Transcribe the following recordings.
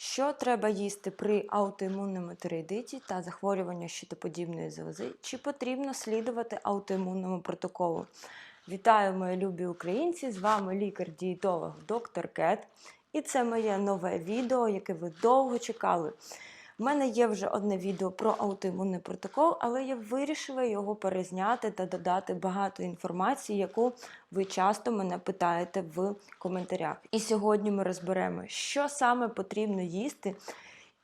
Що треба їсти при аутоімунному тиреїдиті та захворюванні щитоподібної залози? Чи потрібно слідувати аутоімунному протоколу? Вітаю, мої любі українці! З вами лікар-дієтолог доктор Кет. І це моє нове відео, яке ви довго чекали. У мене є вже одне відео про аутоімунний протокол, але я вирішила його перезняти та додати багато інформації, яку ви часто мене питаєте в коментарях. І сьогодні ми розберемо, що саме потрібно їсти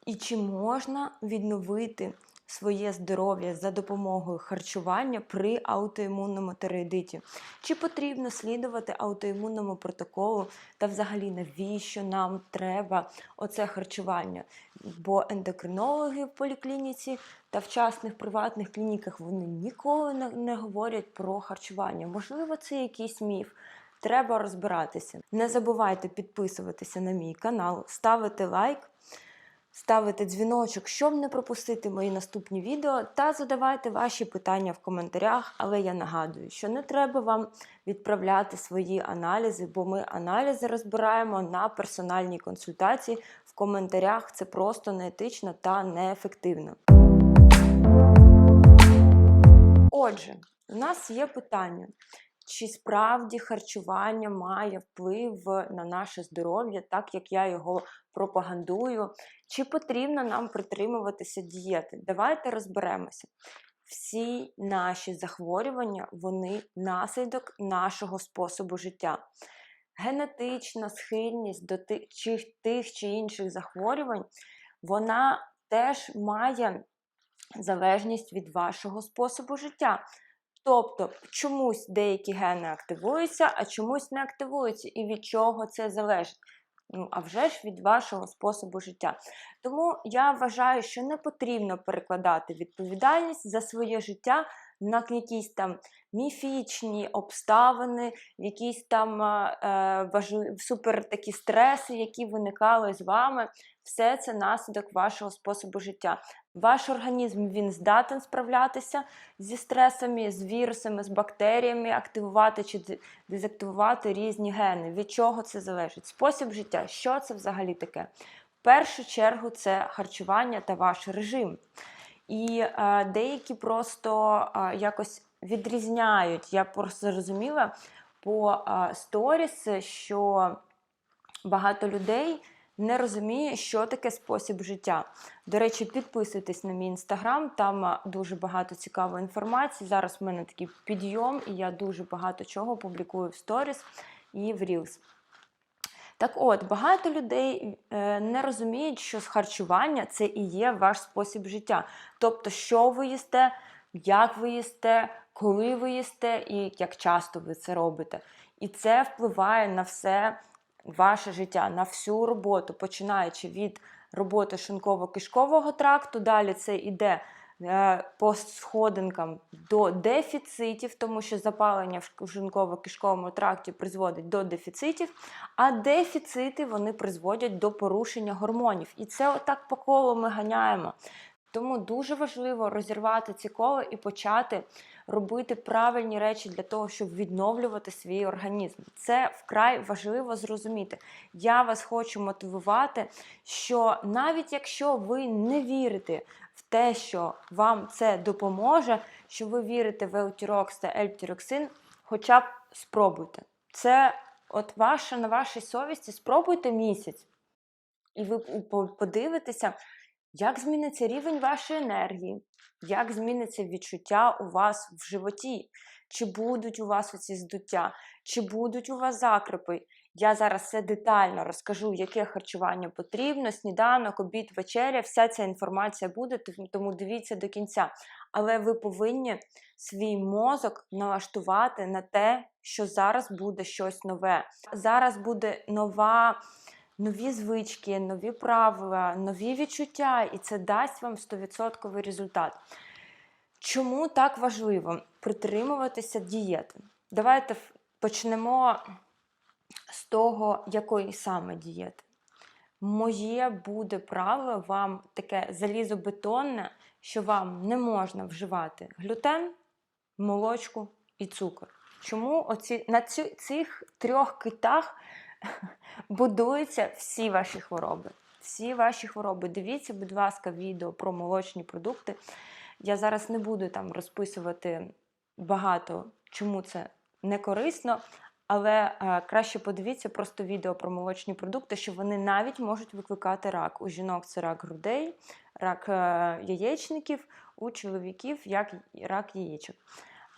і чи можна відновити своє здоров'я за допомогою харчування при аутоімунному тиреїдиті. Чи потрібно слідувати аутоімунному протоколу та взагалі навіщо нам треба оце харчування? Бо ендокринологи в поліклініці та в частних приватних клініках вони ніколи не, говорять про харчування. Можливо, це якийсь міф. Треба розбиратися. Не забувайте підписуватися на мій канал, ставити лайк, ставити дзвіночок, щоб не пропустити мої наступні відео, та задавайте ваші питання в коментарях. Але я нагадую, що не треба вам відправляти свої аналізи, бо ми аналізи розбираємо на персональній консультації. В коментарях це просто неетично та неефективно. Отже, у нас є питання. Чи справді харчування має вплив на наше здоров'я, так як я його пропагандую? Чи потрібно нам притримуватися дієти? Давайте розберемося. Всі наші захворювання вони наслідок нашого способу життя. Генетична схильність до тих чи, тих чи інших захворювань, вона теж має залежність від вашого способу життя. Тобто чомусь деякі гени активуються, а чомусь не активуються. І від чого це залежить? Ну, а вже ж від вашого способу життя. Тому я вважаю, що не потрібно перекладати відповідальність за своє життя на якісь там міфічні обставини, якісь там е, важливі, супер такі стреси, які виникали з вами. Все це наслідок вашого способу життя. Ваш організм він здатен справлятися зі стресами, з вірусами, з бактеріями, активувати чи дезактивувати різні гени. Від чого це залежить? Спосіб життя. Що це взагалі таке? В першу чергу це харчування та ваш режим. І е, деякі просто е, якось відрізняють. Я просто зрозуміла по е, сторіс, що багато людей не розуміє, що таке спосіб життя. До речі, підписуйтесь на мій інстаграм, там дуже багато цікавої інформації. Зараз в мене такий підйом, і я дуже багато чого публікую в сторіс і в Reels. Так от, багато людей е, не розуміють, що харчування це і є ваш спосіб життя. Тобто, що ви їсте, як ви їсте, коли ви їсте і як часто ви це робите. І це впливає на все ваше життя, на всю роботу, починаючи від роботи шлунково-кишкового тракту, далі це йде е, по сходинкам до дефіцитів, тому що запалення в шлунково-кишковому тракті призводить до дефіцитів, а дефіцити вони призводять до порушення гормонів. І це отак по колу ми ганяємо. Тому дуже важливо розірвати ці кола і почати робити правильні речі для того, щоб відновлювати свій організм. Це вкрай важливо зрозуміти. Я вас хочу мотивувати, що навіть якщо ви не вірите в те, що вам це допоможе, що ви вірите в еутірокс та ельптіроксин, хоча б спробуйте. Це от ваша на вашій совісті, спробуйте місяць. І ви подивитеся, як зміниться рівень вашої енергії, як зміниться відчуття у вас в животі? Чи будуть у вас оці здуття, чи будуть у вас закрипи? Я зараз все детально розкажу, яке харчування потрібно, сніданок, обід, вечеря, вся ця інформація буде, тому дивіться до кінця. Але ви повинні свій мозок налаштувати на те, що зараз буде щось нове. Зараз буде нова нові звички, нові правила, нові відчуття, і це дасть вам 100% результат. Чому так важливо притримуватися дієти? Давайте почнемо з того, якої саме дієти. Моє буде правило вам таке залізобетонне, що вам не можна вживати глютен, молочку і цукор. Чому оці, на цих трьох китах будуються всі ваші хвороби. всі ваші хвороби. Дивіться, будь ласка, відео про молочні продукти. Я зараз не буду там розписувати багато, чому це не корисно, але е, краще подивіться просто відео про молочні продукти, що вони навіть можуть викликати рак. У жінок це рак грудей, рак е, яєчників, у чоловіків як рак яєчок.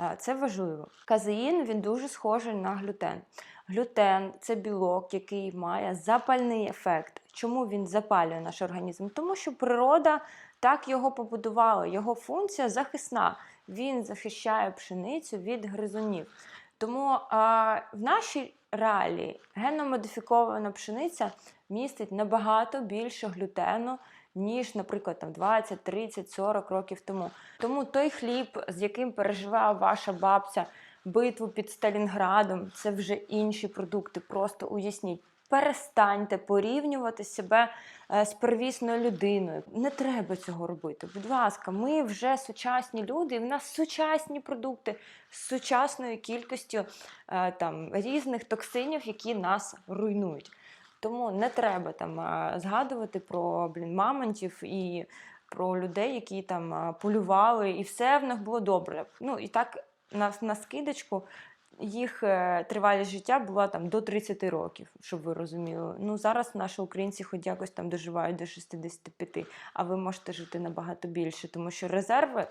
Е, Це важливо. Казеїн він дуже схожий на глютен. Глютен це білок, який має запальний ефект. Чому він запалює наш організм? Тому що природа так його побудувала. Його функція захисна. Він захищає пшеницю від гризунів. Тому а, в нашій реалії генно-модифікована пшениця містить набагато більше глютену, ніж, наприклад, там 20, 30, 40 років тому. Тому той хліб, з яким переживала ваша бабця битву під Сталінградом, це вже інші продукти. Просто уясніть. Перестаньте порівнювати себе е, з первісною людиною. Не треба цього робити. Будь ласка, ми вже сучасні люди, і в нас сучасні продукти з сучасною кількістю е, там, різних токсинів, які нас руйнують. Тому не треба там е, згадувати про блін, мамонтів і про людей, які там полювали, і все в них було добре. Ну і так на, на скидочку їх е, тривалість життя була там до 30 років, щоб ви розуміли. Ну зараз наші українці хоч якось там доживають до 65, а ви можете жити набагато більше, тому що резерви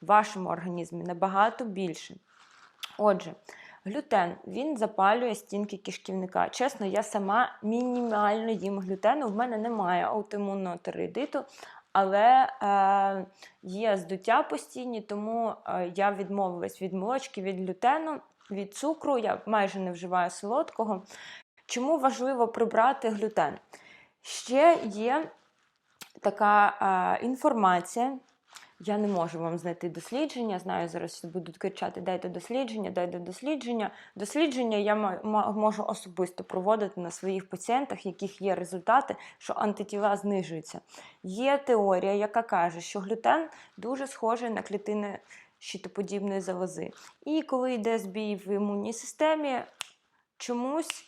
в вашому організмі набагато більше. Отже, глютен він запалює стінки кишківника. Чесно, я сама мінімально їм глютену. В мене немає аутоімунного тиреїдиту, але е, є здуття постійні, тому е, я відмовилась від молочки, від глютену, від цукру. Я майже не вживаю солодкого. Чому важливо прибрати глютен? Ще є така е, інформація. Я не можу вам знайти дослідження. Знаю, зараз будуть кричати: дайте дослідження, дайте дослідження. Дослідження я можу особисто проводити на своїх пацієнтах, яких є результати, що антитіла знижуються. Є теорія, яка каже, що глютен дуже схожий на клітини щитоподібної залози. І коли йде збій в імунній системі, чомусь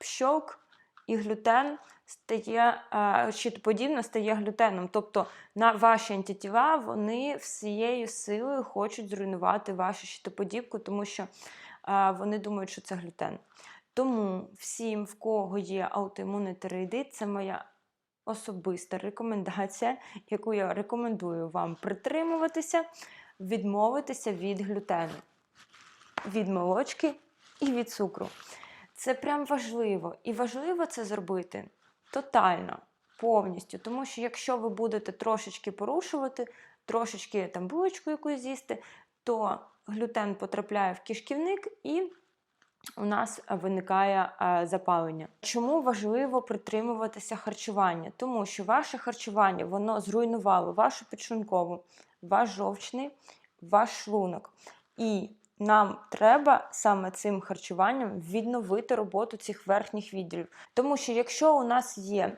пщолк і глютен стає щитоподібно стає глютеном. Тобто на ваші антитіла вони всією силою хочуть зруйнувати вашу щитоподібку, тому що вони думають, що це глютен. Тому всім, в кого є аутоімунний тиреїдит, це моя особиста рекомендація, яку я рекомендую вам притримуватися, відмовитися від глютену, від молочки і від цукру. Це прям важливо. І важливо це зробити тотально, повністю. Тому що якщо ви будете трошечки порушувати, трошечки там булочку якусь з'їсти, то глютен потрапляє в кишківник і у нас виникає е, запалення. Чому важливо притримуватися харчування? Тому що ваше харчування воно зруйнувало вашу підшлункову, ваш жовчний, ваш шлунок. І нам треба саме цим харчуванням відновити роботу цих верхніх відділів. Тому що якщо у нас є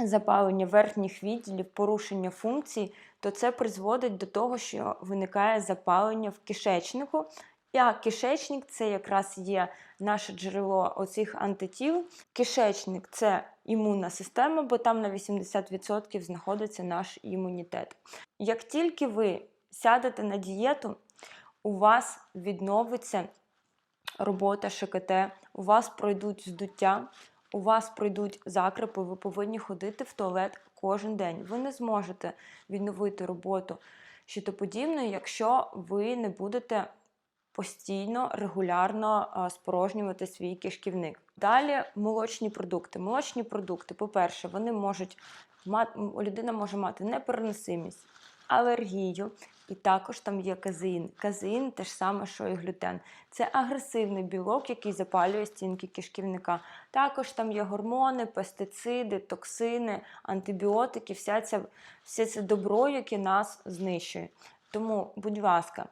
запалення верхніх відділів, порушення функцій, то це призводить до того, що виникає запалення в кишечнику. А кишечник це якраз є наше джерело оцих антитіл. Кишечник це імунна система, бо там на 80% знаходиться наш імунітет. Як тільки ви сядете на дієту, у вас відновиться робота ШКТ, у вас пройдуть здуття, у вас пройдуть закрепи, ви повинні ходити в туалет кожен день. Ви не зможете відновити роботу щитоподібної, якщо ви не будете постійно, регулярно спорожнювати свій кишківник. Далі молочні продукти. Молочні продукти, по-перше, вони можуть людина може мати непереносимість, алергію, і також там є казеїн. Казеїн те ж саме, що і глютен. Це агресивний білок, який запалює стінки кишківника. Також там є гормони, пестициди, токсини, антибіотики, вся ця, все це добро, яке нас знищує. Тому, будь ласка,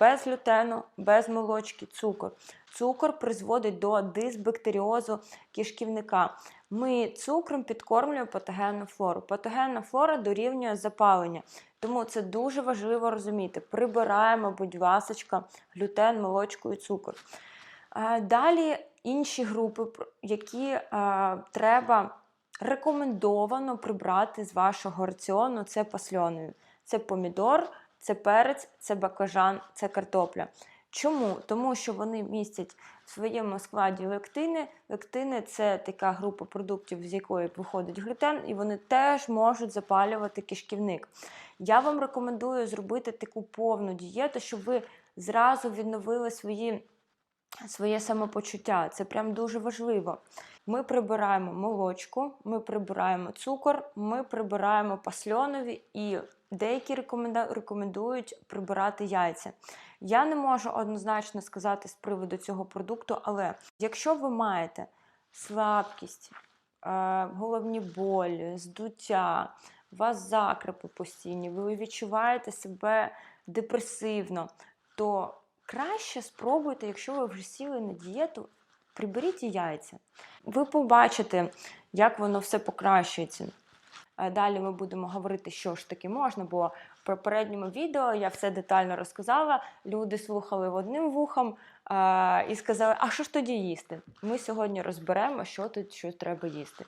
без глютену, без молочки, цукор. Цукор призводить до дисбактеріозу кишківника. Ми цукром підкормлюємо патогенну флору. Патогенна флора дорівнює запалення. Тому це дуже важливо розуміти. Прибираємо, будь ласка, глютен, молочку і цукор. Е, Далі інші групи, які е, треба рекомендовано прибрати з вашого раціону це пасльоною. Це помідор, це перець, це баклажан, це картопля. Чому? Тому що вони містять в своєму складі лектини. Лектини це така група продуктів, з якої виходить глютен, і вони теж можуть запалювати кишківник. Я вам рекомендую зробити таку повну дієту, щоб ви зразу відновили свої, своє самопочуття. Це прям дуже важливо. Ми прибираємо молочку, ми прибираємо цукор, ми прибираємо пасльонові і деякі рекомендують прибирати яйця. Я не можу однозначно сказати з приводу цього продукту, але якщо ви маєте слабкість, е, головні болі, здуття, у вас закрипи постійні, ви відчуваєте себе депресивно, то краще спробуйте, якщо ви вже сіли на дієту, приберіть яйця. Ви побачите, як воно все покращується. Е, Далі ми будемо говорити, що ж таки можна, бо в попередньому відео я все детально розказала. Люди слухали одним вухом е, і сказали, а що ж тоді їсти? Ми сьогодні розберемо, що тут що треба їсти.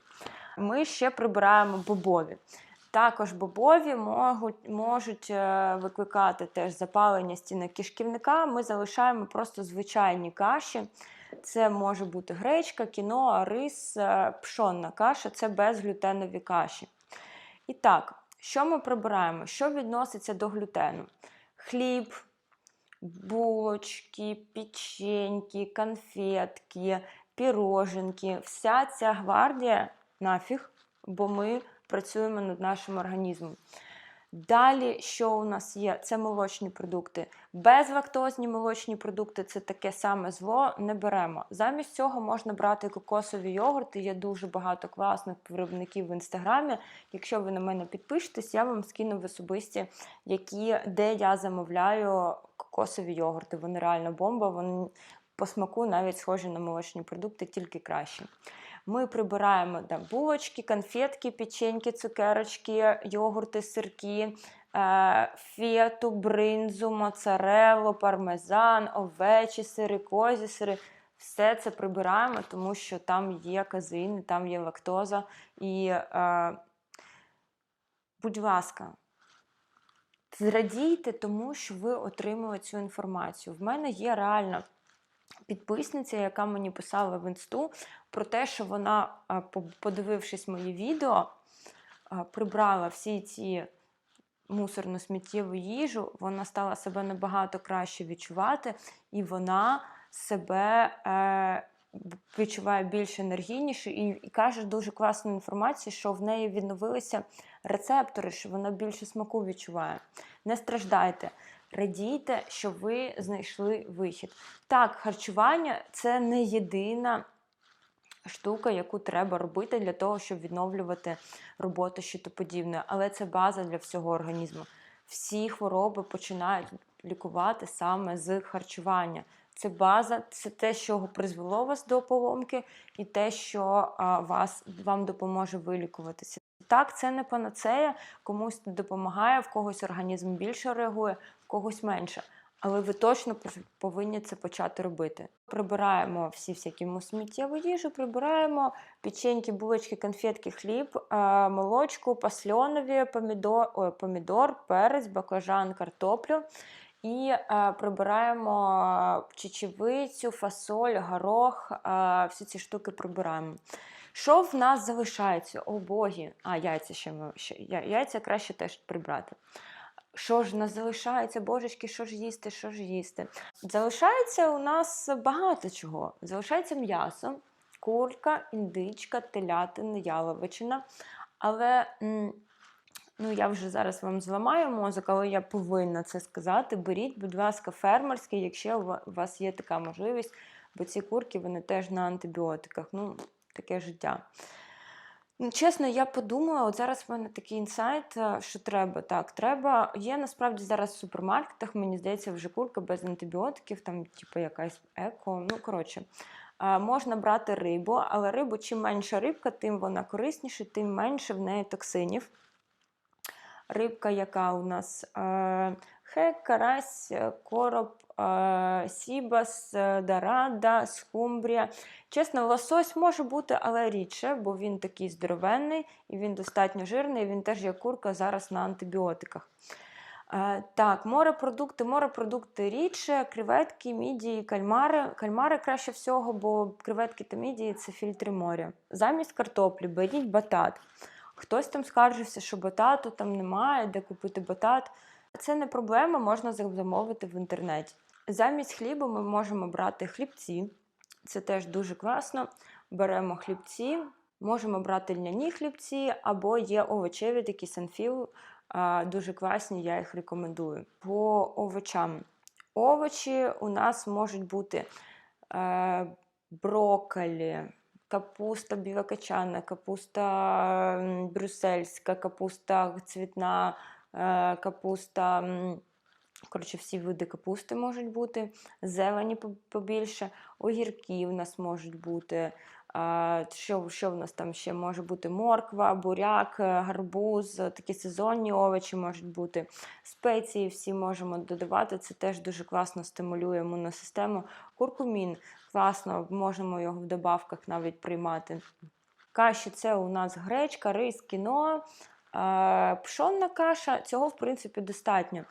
Ми ще прибираємо бобові. Також бобові можуть, можуть е, викликати теж запалення стінок кишківника. Ми залишаємо просто звичайні каші. Це може бути гречка, кіноа, рис, е, пшонна каша це безглютенові каші. І так, що ми прибираємо? Що відноситься до глютену? Хліб, булочки, печеньки, конфетки, піроженки. Вся ця гвардія нафіг, бо ми працюємо над нашим організмом. Далі, що у нас є? Це молочні продукти. Безлактозні молочні продукти це таке саме зло, не беремо. Замість цього можна брати кокосові йогурти. Є дуже багато класних виробників в інстаграмі. Якщо ви на мене підпишетесь, я вам скину в особисті, які, де я замовляю кокосові йогурти. Вони реально бомба, вони по смаку навіть схожі на молочні продукти, тільки кращі. Ми прибираємо да, булочки, конфетки, печеньки, цукерочки, йогурти, сирки, е, фету, бринзу, моцареллу, пармезан, овечі сири, козі сири. Все це прибираємо, тому що там є казеїн, там є лактоза. І, е, будь ласка, зрадійте тому, що ви отримали цю інформацію. В мене є реально підписниця, яка мені писала в інсту про те, що вона, подивившись мої відео, прибрала всі ці мусорну сміттєву їжу, вона стала себе набагато краще відчувати, і вона себе е, відчуває більш енергійніше і, і каже дуже класну інформацію, що в неї відновилися рецептори, що вона більше смаку відчуває. Не страждайте. Радійте, що ви знайшли вихід. Так, харчування це не єдина штука, яку треба робити для того, щоб відновлювати роботу щитоподібної, але це база для всього організму. Всі хвороби починають лікувати саме з харчування. Це база, це те, що призвело вас до поломки, і те, що а, вас, вам допоможе вилікуватися. Так, це не панацея, комусь допомагає, в когось організм більше реагує, когось менше. Але ви точно повинні це почати робити. Прибираємо всі всякі сміттєву їжу, прибираємо печеньки, булочки, конфетки, хліб, е, молочку, пасльонові, помідор, ой, помідор, перець, баклажан, картоплю. І е, прибираємо чечевицю, фасоль, горох, е, всі ці штуки прибираємо. Що в нас залишається? О боги! А, яйця ще, ми- ще я- яйця краще теж прибрати. Що ж нас залишається, божечки, що ж їсти, що ж їсти? Залишається у нас багато чого. Залишається м'ясо, курка, індичка, телятина, яловичина. Але ну, я вже зараз вам зламаю мозок, але я повинна це сказати. Беріть, будь ласка, фермерське, якщо у вас є така можливість, бо ці курки вони теж на антибіотиках. Ну, таке життя. Ну, Чесно, я подумала, от зараз в мене такий інсайт, е, що треба. Так, треба. Є насправді зараз в супермаркетах, мені здається, вже курка без антибіотиків, там, типу, якась еко. Ну, коротше, Е, можна брати рибу, але рибу, чим менша рибка, тим вона корисніша, тим менше в неї токсинів. Рибка, яка у нас е, хек, карась, е, короб, е, сібас, е, дарада, скумбрія. Чесно, лосось може бути, але рідше, бо він такий здоровенний і він достатньо жирний. Він теж як курка зараз на антибіотиках. Так, морепродукти, морепродукти рідше, креветки, мідії, кальмари. Кальмари краще всього, бо креветки та мідії це фільтри моря. Замість картоплі беріть батат. Хтось там скаржився, що батату там немає, де купити батат. Це не проблема, можна замовити в інтернеті. Замість хліба ми можемо брати хлібці. Це теж дуже класно. Беремо хлібці, можемо брати льняні хлібці, або є овочеві такі санфіл, дуже класні, я їх рекомендую. По овочам. Овочі у нас можуть бути е, брокколі, капуста білокачана, капуста брюссельська, капуста цвітна, капуста. Коротше, всі види капусти можуть бути, зелені побільше, огірки у нас можуть бути. Що, що в нас там ще може бути? Морква, буряк, е, гарбуз, е, такі сезонні овочі можуть бути. Спеції всі можемо додавати. Це теж дуже класно стимулює імунну систему. Куркумін класно, можемо його в добавках навіть приймати. Каші це у нас гречка, рис, кіно, е, пшонна каша. Цього, в принципі, достатньо.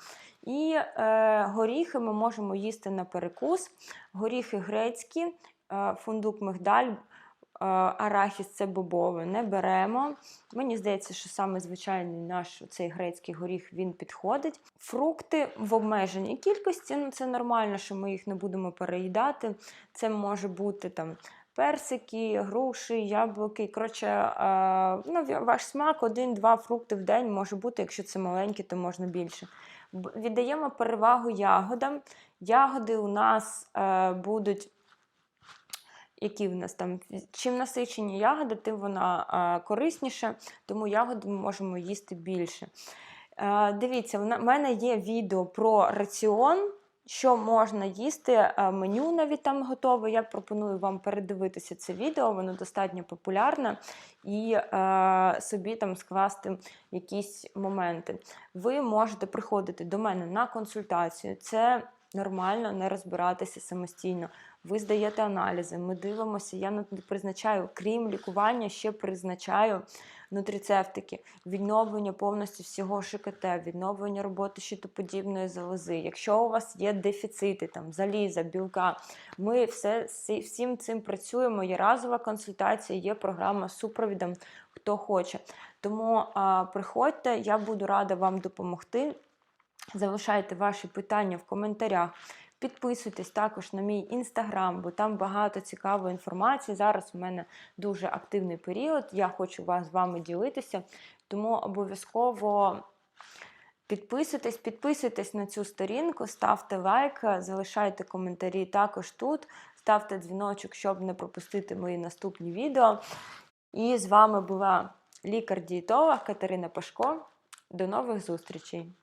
І е, горіхи ми можемо їсти на перекус. Горіхи грецькі, е, фундук мигдаль, е, арахіс це бобове не беремо. Мені здається, що саме звичайний наш цей грецький горіх він підходить. Фрукти в обмеженій кількості, ну це нормально, що ми їх не будемо переїдати. Це може бути там. Персики, груші, яблуки. Коротше, ну, ваш смак, один-два фрукти в день може бути, якщо це маленькі, то можна більше. Віддаємо перевагу ягодам. Ягоди у нас е, будуть, які в нас там, чим насичені ягоди, тим вона е, корисніша, тому ягоди ми можемо їсти більше. Е, дивіться, в мене є відео про раціон. Що можна їсти, е, меню навіть там готове. Я пропоную вам передивитися це відео, воно достатньо популярне, і е, собі там скласти якісь моменти. Ви можете приходити до мене на консультацію. Це нормально не розбиратися самостійно. Ви здаєте аналізи, ми дивимося. Я призначаю, крім лікування, ще призначаю нутрицептики, відновлення повністю всього ШКТ, відновлення роботи щитоподібної залози. Якщо у вас є дефіцити, там заліза, білка, ми все, всім цим працюємо. Є разова консультація, є програма з супровідом, хто хоче. Тому а, приходьте, я буду рада вам допомогти. Залишайте ваші питання в коментарях. Підписуйтесь також на мій інстаграм, бо там багато цікавої інформації. Зараз у мене дуже активний період. Я хочу вас з вами ділитися. Тому обов'язково підписуйтесь, підписуйтесь на цю сторінку, ставте лайк, залишайте коментарі також тут, ставте дзвіночок, щоб не пропустити мої наступні відео. І з вами була лікар-дієтолог Катерина Пашко. До нових зустрічей!